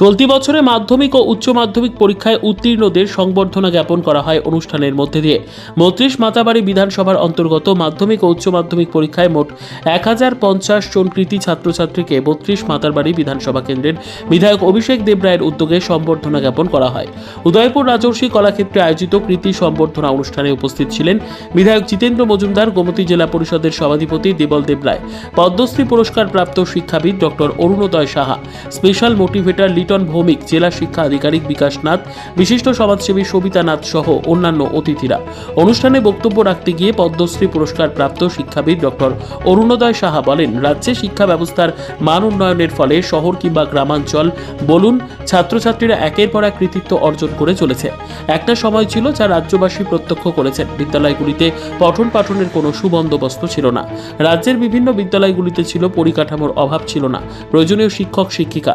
চলতি বছরে মাধ্যমিক ও উচ্চ মাধ্যমিক পরীক্ষায় উত্তীর্ণদের সংবর্ধনা জ্ঞাপন করা হয় অনুষ্ঠানের মধ্যে দিয়ে। মৈত্রিশ মাতাবাড়ি বিধানসভার অন্তর্গত মাধ্যমিক ও উচ্চ মাধ্যমিক পরীক্ষায় মোট এক হাজার পঞ্চাশ জন কৃতি ছাত্রছাত্রীকে বত্রিশ মাতারবাড়ি বিধানসভা কেন্দ্রের বিধায়ক অভিষেক দেবরায়ের উদ্যোগে সংবর্ধনা জ্ঞাপন করা হয়। উদয়পুর রাজর্ষি কলাক্ষেত্রে আয়োজিত কৃতি সংবর্ধনা অনুষ্ঠানে উপস্থিত ছিলেন বিধায়ক জিতেন্দ্র মজুমদার, গোমতী জেলা পরিষদের সভাধিপতি দেবল দেবরায় পদ্মশ্রী পুরস্কার প্রাপ্ত শিক্ষাবিদ doctor Arunoday Saha, special motivator Liton Bhowmik, জেলা শিক্ষা আধিকারিক বিকাশ নাথ, বিশিষ্ট সমাজসেবী সবিতা নাথ সহ অন্যান্য অতিথিরা। অনুষ্ঠানে বক্তব্য রাখতে গিয়ে পদ্মশ্রী পুরস্কার প্রাপ্ত শিক্ষাবিদ ডক্টর অরুণোদয় সাহা বলেন, রাজ্যে শিক্ষা ব্যবস্থার মান উন্নয়নের ফলে শহর কিংবা গ্রামাঞ্চল বলুন, ছাত্রছাত্রীরা একের পর এক কৃতিত্ব অর্জন করে চলেছে। একটা সময় ছিল যা রাজ্যবাসী প্রত্যক্ষ করেছেন, বিদ্যালয়গুলিতে পঠন পাঠনের কোনো সুবন্দোবস্ত ছিল না। রাজ্যের বিভিন্ন বিদ্যালয়গুলিতে ছিল পরিকাঠামোর অভাব ছিল না, প্রয়োজনীয় শিক্ষক শিক্ষিকা।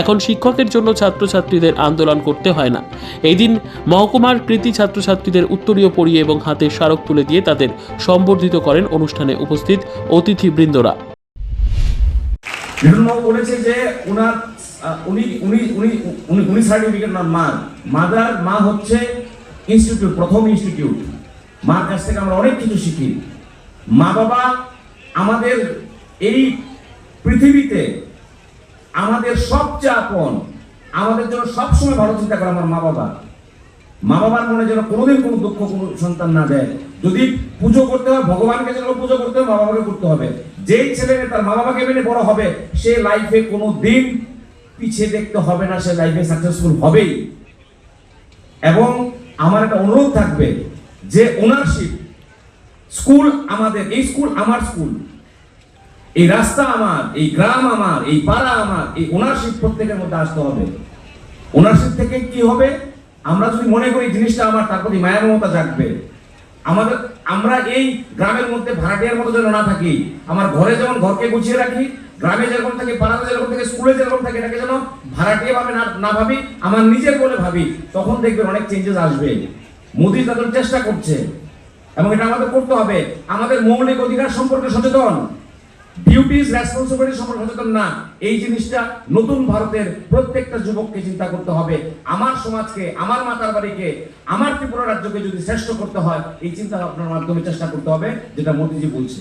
এখন শিক্ষকের জন্য ছাত্রছাত্রীদের আন্দোলন করতে হয় না। এই দিন মহকুমার কৃতি ছাত্রছাত্রীদের উত্তরীয় পরিয়ে এবং হাতে স্মারক তুলে দিয়ে তাদের সম্বর্ধিত করেন অনুষ্ঠানে উপস্থিত অতিথিবৃন্দরা। মা মা হচ্ছে ইনস্টিটিউট প্রথম ইনস্টিটিউট মা বাবা আমাদের এই পৃথিবীতে আমাদের সবচেয়ে আপন, আমাদের জন্য সবসময় ভালো চিন্তা করে আমার মা বাবা। মা বাবার মনে যেন কোনোদিন কোনো দুঃখ, কোনো সন্তান না দেয়। যদি পুজো করতে হয়, ভগবানকে যেন পুজো করতে হবে মা বাবাকে করতে হবে। যেই ছেলে তার মা বাবাকে মেনে বড় হবে, সে লাইফে কোনো দিন পিছিয়ে দেখতে হবে না, সে লাইফে সাকসেসফুল হবেই। এবং আমার একটা অনুরোধ থাকবে যে ওনারশিপ স্কুল আমাদের, এই স্কুল আমার স্কুল এই রাস্তা আমার, এই গ্রাম আমার, এই পাড়া আমার, এই ওনারশিপ প্রত্যেকের মধ্যে আসতে হবে। ওনারশিপ থেকে কি হবে? আমরা যদি মনে করি জিনিসটা আমার, তার প্রতি মায়া মমতা জাগবে। আমাদের, আমরা এই গ্রামের মধ্যে ভাড়াটিয়ার মতো যেন না থাকি, আমার ঘরে যেমন ঘরকে গুছিয়ে রাখি, গ্রামে যেরকম থাকে, পাড়াতে যেরকম থাকে, স্কুলে যেরকম থাকে, এটাকে যেন ভাড়াটিয়া ভাবে না ভাবি, আমার নিজের বলে ভাবি, তখন দেখবেন অনেক চেঞ্জেস আসবে। মোদি তাদের চেষ্টা করছে, এবং এটা আমাদের করতে হবে। আমাদের মৌলিক অধিকার সম্পর্কে সচেতন। ডিউটিস রেসপন্সিবিলিটি সম্পর্কে সচেতন না। এই জিনিসটা নতুন ভারতের প্রত্যেকটা যুবককে চিন্তা করতে হবে। আমার সমাজকে, আমার মাতার বাড়িকে, আমার ত্রিপুরা রাজ্যকে যদি শ্রেষ্ঠ করতে হয়, এই চিন্তা ভাবনার মাধ্যমে চেষ্টা করতে হবে, যেটা মোদিজি বলছে।